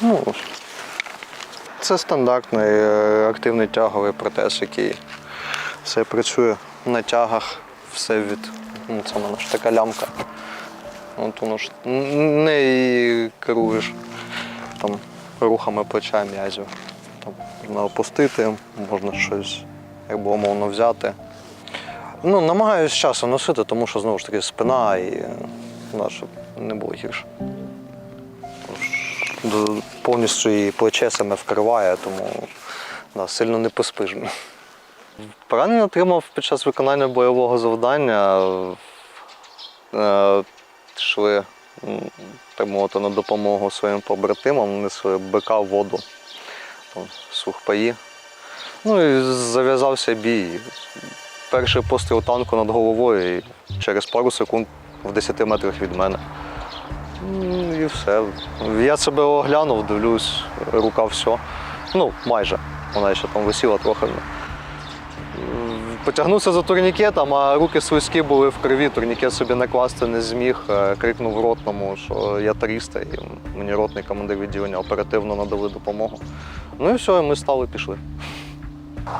Ну, це стандартний е, активний тяговий протез, який все працює на тягах, все від. Ну, це в мене ж така лямка. От воно ж не керуєш там, рухами плеча м'язів. Можна опустити, можна щось, як би умовно, взяти. Ну, намагаюся з часом носити, тому що знову ж таки спина і е, щоб не було гірше. Повністю і плече саме вкриває, тому да, сильно не поспиш. Поранення отримав під час виконання бойового завдання. Е, Йшли мовити, на допомогу своїм побратимам, несли бика в воду, сухпаї. Ну і зав'язався бій. Перший постріл танку над головою і через пару секунд в 10 метрах від мене. Ну, І все. Я себе оглянув, дивлюсь, рука все. Ну, майже. Вона ще там висіла трохи. Потягнувся за турнікетом, а руки слизькі були в крові, турнікет собі накласти не зміг. Е, Крикнув ротному, що я 300, і мені ротний командир відділення оперативно надали допомогу. Ну і все, ми стали пішли.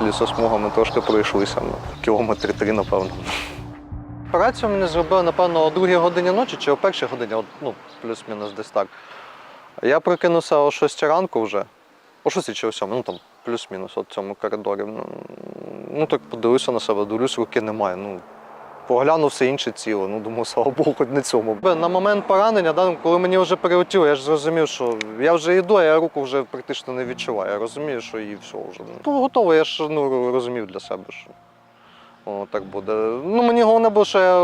Лісосмугами трошки пройшлися, ну, кілометри три, напевно. Операцію мені зробили, напевно, о другій годині ночі чи о першій годині, ну, плюс-мінус десь так. Я прокинувся о 6 ранку вже, о 6 чи о 7, ну там плюс-мінус в цьому коридорі. Ну, так подивився на себе, дивлюсь, руки немає. Ну, поглянув все інше ціло. Ну, думаю, слава Богу, хоч не цьому. На момент поранення, да, коли мені вже перелетіло, я ж зрозумів, що я вже йду, а я руку вже практично не відчуваю. Я розумію, що її все вже. Ну, готово, я ж ну, розумів для себе, що О, так буде. Ну, мені головне було, що я,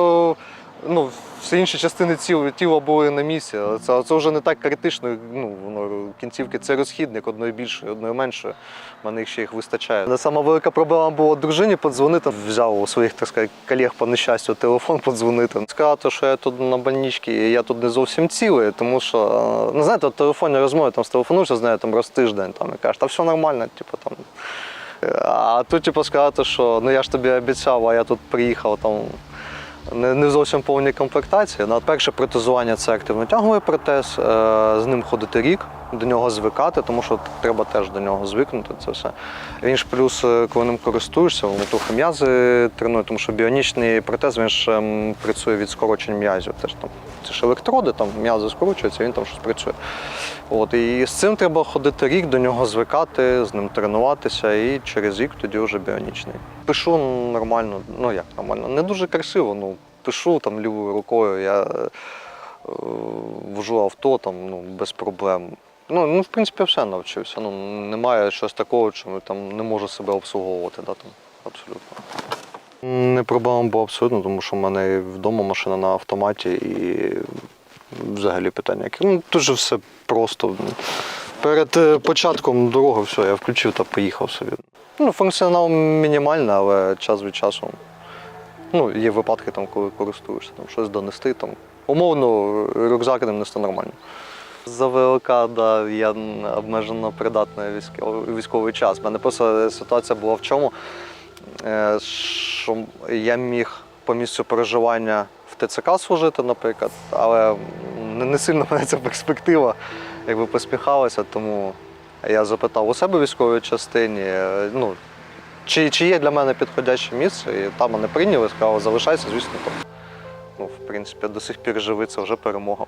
ну, всі інші частини тіла, тіла були на місці. але Це, це вже не так критично. Ну, воно, кінцівки це розхідник одної більшої, одної меншої. У мене їх ще їх вистачає. Але Сама велика проблема була дружині подзвонити. Взяв у своїх так сказати, колег по нещастю телефон подзвонити. Сказати, що я тут на больничці, і я тут не зовсім цілий, тому що, ну знаєте, телефонні розмови там з нею там раз тиждень там, і кажеш, та все нормально, типу там. А тут, типу, сказати, що ну я ж тобі обіцяв, а я тут приїхав там. Не, не зовсім повні комплектації. На перше протезування це активно-тяговий протез. е, З ним ходити рік, до нього звикати, тому що треба теж до нього звикнути. Це все. Він ж плюс, е, коли ним користуєшся, воно трохи м'язи тренує, тому що біонічний протез він ж ем, працює від скорочень м'язів. Теж там це ж електроди, там м'язи скорочуються, він там щось працює. От і з цим треба ходити рік, до нього звикати, з ним тренуватися, і через рік тоді вже біонічний. Пишу нормально, ну як нормально, не дуже красиво. Ну пишу там лівою рукою. Я е, вожу авто там ну без проблем. Ну, ну, в принципі, все навчився. Ну, немає щось такого, чому там не можу себе обслуговувати. Да, там, абсолютно. Не проблема була абсолютно, тому що в мене вдома машина на автоматі і взагалі питання. Ну, дуже все просто. Перед е, початком дороги все, я включив та поїхав собі. Ну, функціонал мінімальний, але час від часу. Ну, є випадки, там, коли користуєшся, там, щось донести. Там. Умовно, рюкзак ним нести нормально. За ВЛК, да, я обмежено придатний військовий, військовий час. У мене просто ситуація була в чому, е, що я міг по місцю проживання в ТЦК служити, наприклад, але не, сильно мене ця перспектива якби посміхалася, тому я запитав у себе в військовій частині, е, ну, чи, чи є для мене підходяще місце, і там мене прийняли, сказали, залишайся, звісно, там. Ну, в принципі, до сих пір живий, це вже перемога.